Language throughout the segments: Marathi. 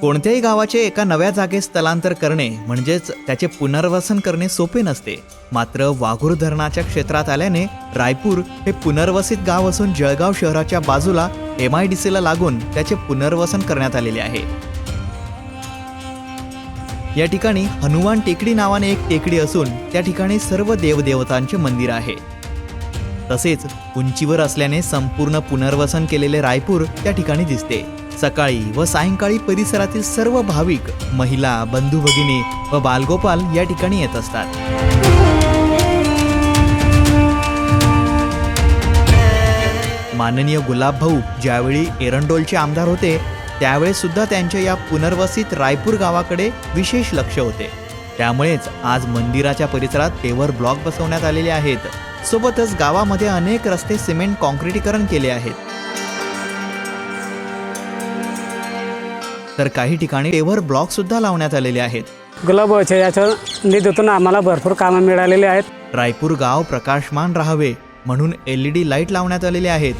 कोणत्याही गावाचे एका नव्या जागेत स्थलांतर करणे म्हणजेच त्याचे पुनर्वसन करणे सोपे नसते. मात्र वाघूर धरणाच्या क्षेत्रात आल्याने रायपूर हे पुनर्वसित गाव असून जळगाव शहराच्या बाजूला एम आय डी सीला लागून त्याचे पुनर्वसन करण्यात आलेले आहे. या ठिकाणी हनुमान टेकडी नावाने एक टेकडी असून त्या ठिकाणी सर्व देवदेवतांचे मंदिर आहे. तसेच उंचीवर असल्याने संपूर्ण पुनर्वसन केलेले रायपूर त्या ठिकाणी दिसते. सकाळी व सायंकाळी परिसरातील सर्व भाविक महिला बंधू भगिनी व बालगोपाल या ठिकाणी येत असतात. माननीय गुलाब भाऊ ज्यावेळी एरंडोलचे आमदार होते त्यावेळेस सुद्धा त्यांच्या या पुनर्वसित रायपूर गावाकडे विशेष लक्ष होते. त्यामुळेच आज मंदिराच्या परिसरात पेवर ब्लॉक बसवण्यात आलेले आहेत. सोबतच गावामध्ये अनेक रस्ते सिमेंट कॉन्क्रिटीकरण केले आहेत. तर काही ठिकाणी पेवर ब्लॉक सुद्धा लावण्यात आलेले आहेत. गुलाबाच्या याच्या निधीतून आम्हाला भरपूर कामं मिळालेली आहेत. रायपूर गाव प्रकाशमान राहावे म्हणून एल ई डी लाइट लावण्यात आलेले आहेत.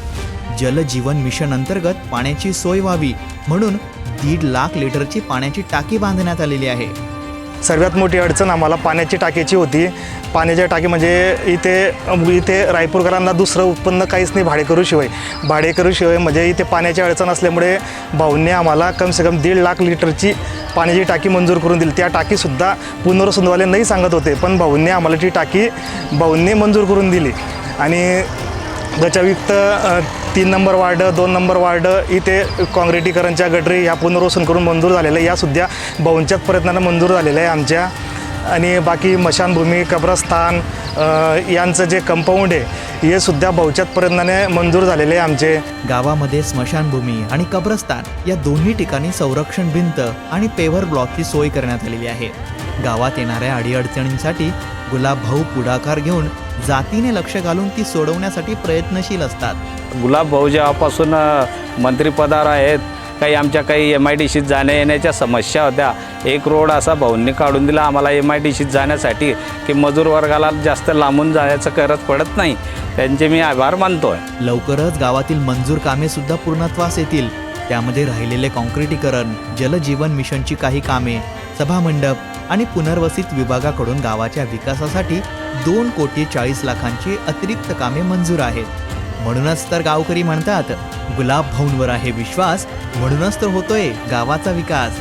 जल जीवन मिशन अंतर्गत पाण्याची सोय व्हावी म्हणून दीड लाख लिटरची पाण्याची टाकी बांधण्यात आलेली आहे. सर्वात मोठी अडचण आम्हाला पाण्याची टाकीची होती. पाण्याच्या टाकी म्हणजे इथे इथे रायपूरकरांना दुसरं उत्पन्न काहीच नाही भाडेकरूशिवाय भाडेकरूशिवाय म्हणजे इथे पाण्याची अडचण असल्यामुळे भाऊंनी आम्हाला कमसे कम दीड लाख लिटरची पाण्याची टाकी मंजूर करून दिली. त्या टाकीसुद्धा पुनर्सुंदवाले नाही सांगत होते पण भाऊंनी आम्हाला ती टाकी भाऊंनी मंजूर करून दिली. आणि त्याच्या व्यतिरिक्त तीन नंबर वार्ड दोन नंबर वार्ड इथे काँक्रिटीकरणच्या गटरी ह्या पुनर्वसन करून मंजूर झालेल्या आहे. यासुद्धा बहुंच्याच प्रयत्नानं मंजूर झालेल्या आहे आमच्या. आणि बाकी मशानभूमी कब्रस्तान यांचं जे कंपाऊंड आहे हे सुद्धा बहुच्याच प्रयत्नाने मंजूर झालेले आहे आमचे. गावामध्ये स्मशानभूमी आणि कब्रस्तान या दोन्ही ठिकाणी संरक्षण भिंत आणि पेव्हर ब्लॉकची सोय करण्यात आलेली आहे. गावात येणाऱ्या अडीअडचणींसाठी गुलाब भाऊ पुढाकार घेऊन जातीने लक्ष घालून ती सोडवण्यासाठी प्रयत्नशील असतात. गुलाब भाऊ जेव्हापासून अ, मंत्रिपदावर आहेत काही आमच्या काही एम आय डी सीत जाण्या येण्याच्या समस्या होत्या. एक रोड असा भाऊंनी काढून दिला आम्हाला एम आय डी सीत जाण्यासाठी की मजूर वर्गाला जास्त लांबून जायचं गरज पडत नाही. त्यांचे मी आभार मानतो आहे लवकरच गावातील मंजूर कामे सुद्धा पूर्णत्वास येतील. त्यामध्ये राहिलेले कॉन्क्रिटीकरण जलजीवन मिशनची काही कामे सभामंडप आणि पुनर्वसित विभागाकडून गावाच्या विकासासाठी दोन कोटी चाळीस लाखांची अतिरिक्त कामे मंजूर आहेत. म्हणूनच तर गावकरी म्हणतात गुलाब भाऊंवर आहे विश्वास म्हणूनच तर होतोय गावाचा विकास.